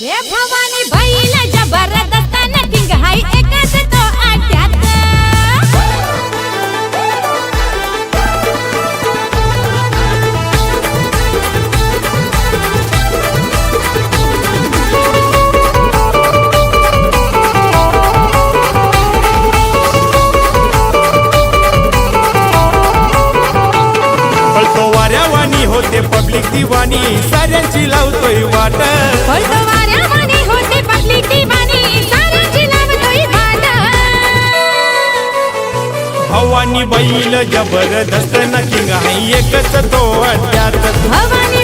हे भवानी बैल जबरदस्त नटिंग हाय एकच तो आट्यात पळतो वाऱ्यावानी होते पब्लिक दिवाणी साऱ्यांची लावतोय वाट. पळतो भवानी बैल जबरदस्त नकिंग किंग एकच तो अड्ड्यात भवानी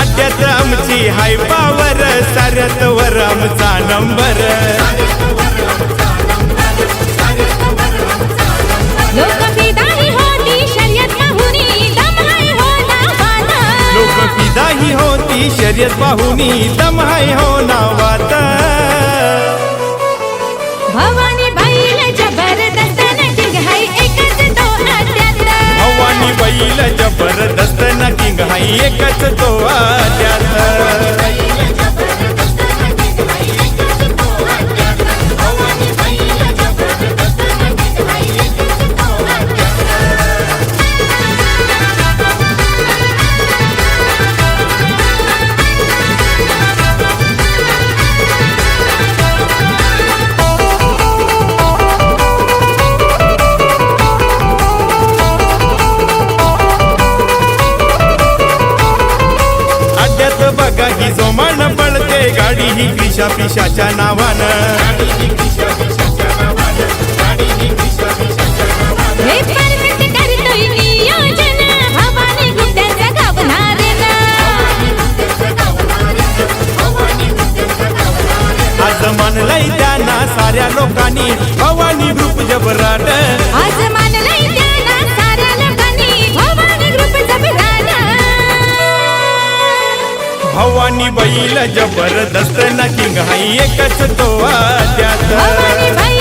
अड्ड्यात आमची हाय पावर साऱ्यात वर आमचा नंबर. शर्यत पाहुनी दम हाय हो नावात लोक फिदाही होती शर्यत पाहुनी दम हाय हो नावात भवानी बैल जबरदस्त नटिंग हाय एकच तो आट्यात भवानी बैल जबरदस्त न किंग हाय एकच तो आल्या. क्रिशा पिशाच्या नावानं. आज मानलंय त्यांना साऱ्या लोकांनी. भवानी ग्रुप जबराट. भवानी बैल जबरदस्त नकिंग हाय एकच तो त्यात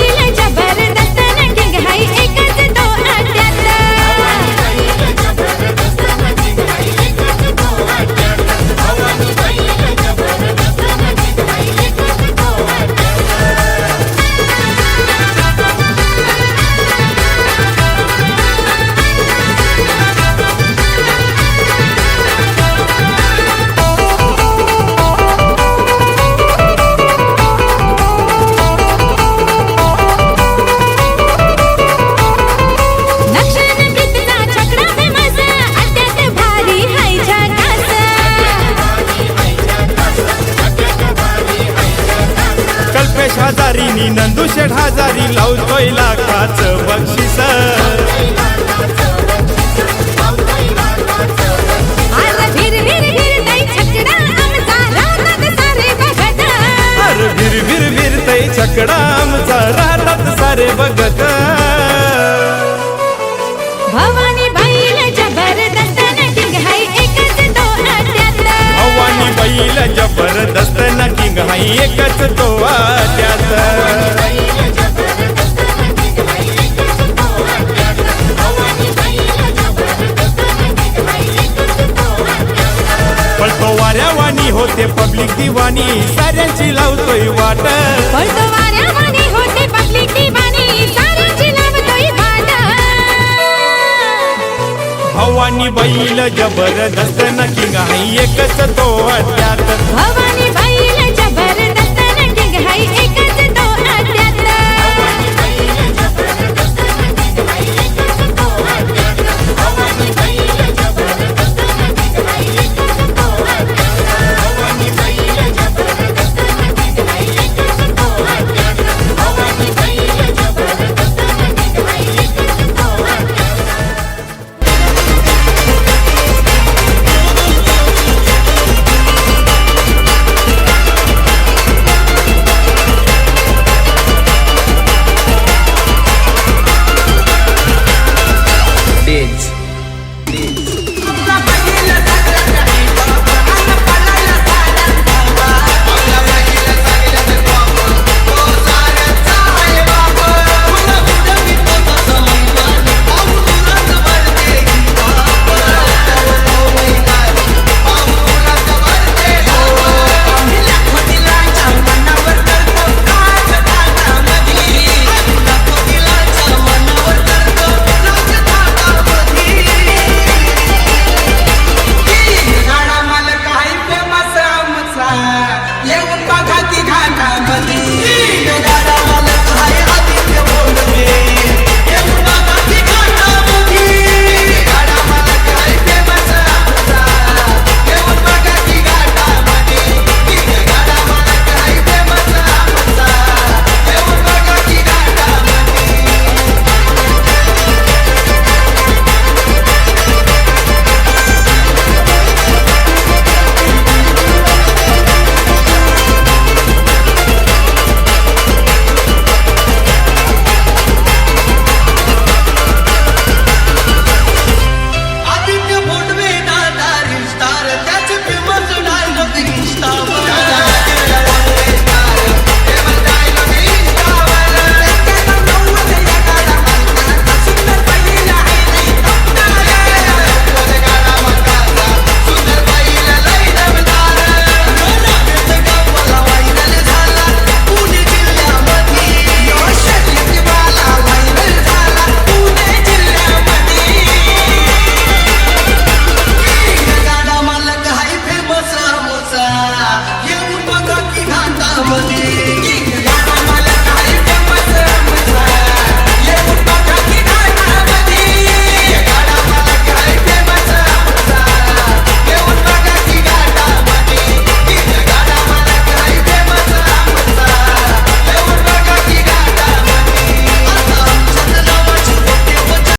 लाखाच बक्षीस. भिर भिर भिरतय छकडा आमचा राहतात सारे बघत. पब्लिक दिवाणी साऱ्यांची लावतोय वाट. होते पब्लिक दिवानी साऱ्यांची लावतोय वाट. भवानी बैल जबरदस्त न किंग हाय एकच तो त्यात भवानी